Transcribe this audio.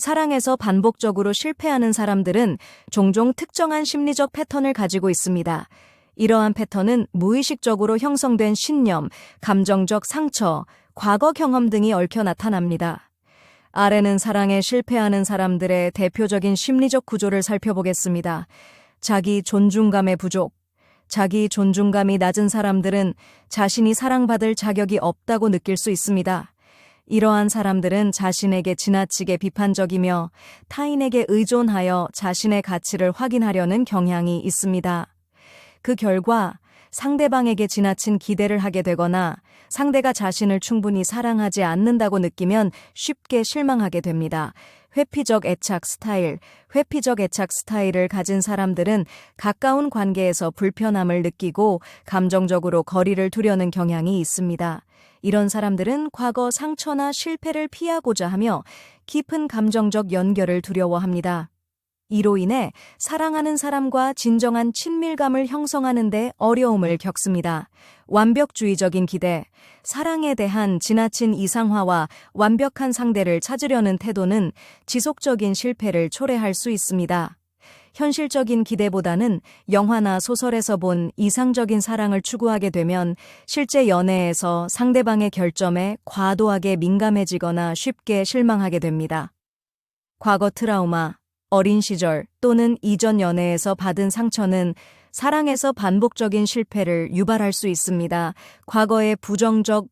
사랑에서 반복적으로 실패하는 사람들은 종종 특정한 심리적 패턴을 가지고 있습니다. 이러한 패턴은 무의식적으로 형성된 신념, 감정적 상처, 과거 경험 등이 얽혀 나타납니다. 아래는 사랑에 실패하는 사람들의 대표적인 심리적 구조를 살펴보겠습니다. 자기 존중감의 부족. 자기 존중감이 낮은 사람들은 자신이 사랑받을 자격이 없다고 느낄 수 있습니다. 이러한 사람들은 자신에게 지나치게 비판적이며 타인에게 의존하여 자신의 가치를 확인하려는 경향이 있습니다. 그 결과 상대방에게 지나친 기대를 하게 되거나 상대가 자신을 충분히 사랑하지 않는다고 느끼면 쉽게 실망하게 됩니다. 회피적 애착 스타일, 회피적 애착 스타일을 가진 사람들은 가까운 관계에서 불편함을 느끼고 감정적으로 거리를 두려는 경향이 있습니다. 이런 사람들은 과거 상처나 실패를 피하고자 하며 깊은 감정적 연결을 두려워합니다. 이로 인해 사랑하는 사람과 진정한 친밀감을 형성하는데 어려움을 겪습니다. 완벽주의적인 기대, 사랑에 대한 지나친 이상화와 완벽한 상대를 찾으려는 태도는 지속적인 실패를 초래할 수 있습니다. 현실적인 기대보다는 영화나 소설에서 본 이상적인 사랑을 추구하게 되면 실제 연애에서 상대방의 결점에 과도하게 민감해지거나 쉽게 실망하게 됩니다. 과거 트라우마, 어린 시절 또는 이전 연애에서 받은 상처는 사랑에서 반복적인 실패를 유발할 수 있습니다. 과거의 부정적